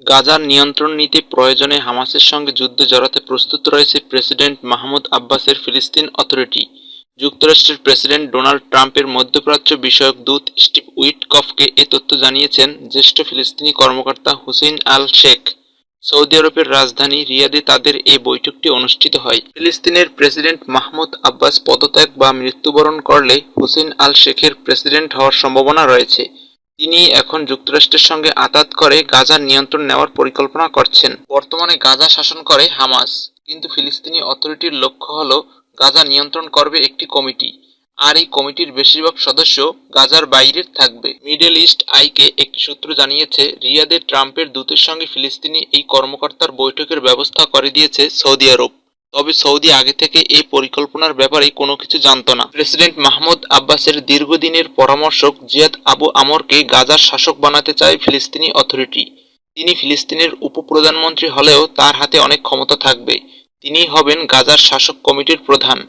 গাজার নিয়ন্ত্রণ নিতে প্রয়োজনে হামাসের সঙ্গে যুদ্ধে জড়াতে প্রস্তুত রয়েছে প্রেসিডেন্ট মাহমুদ আব্বাসের ফিলিস্তিন অথরিটি। যুক্তরাষ্ট্রের প্রেসিডেন্ট ডোনাল্ড ট্রাম্পের মধ্যপ্রাচ্য বিষয়ক দূত স্টিভ উইটকফকে এ তথ্য জানিয়েছেন জ্যেষ্ঠ ফিলিস্তিনি কর্মকর্তা হুসেইন আল শেখ। সৌদি আরবের রাজধানী রিয়াদে তাদের এই বৈঠকটি অনুষ্ঠিত হয়। ফিলিস্তিনের প্রেসিডেন্ট মাহমুদ আব্বাস পদত্যাগ বা মৃত্যুবরণ করলে হুসেইন আল শেখের প্রেসিডেন্ট হওয়ার সম্ভাবনা রয়েছে। তিনি এখন যুক্তরাষ্ট্রের সঙ্গে আতাত করে গাজার নিয়ন্ত্রণ নেওয়ার পরিকল্পনা করছেন। বর্তমানে গাজা শাসন করে হামাস, কিন্তু ফিলিস্তিনি অথরিটির লক্ষ্য হল গাজা নিয়ন্ত্রণ করবে একটি কমিটি, আর এই কমিটির বেশিরভাগ সদস্য গাজার বাইরের থাকবে। মিডল ইস্ট আইকে একটি সূত্র জানিয়েছে, রিয়াদে ট্রাম্পের দূতের সঙ্গে ফিলিস্তিনি এই কর্মকর্তার বৈঠকের ব্যবস্থা করে দিয়েছে সৌদি আরব। তবে সৌদি আগে থেকে এই পরিকল্পনার ব্যাপারে কোনো কিছু জানত না। প্রেসিডেন্ট মাহমুদ আব্বাসের দীর্ঘদিনের পরামর্শক জিয়াদ আবু আমরকে গাজার শাসক বানাতে চায় ফিলিস্তিনি অথরিটি। তিনি ফিলিস্তিনের উপপ্রধানমন্ত্রী হলেও তার হাতে অনেক ক্ষমতা থাকবে। তিনি হবেন গাজার শাসক কমিটির প্রধান।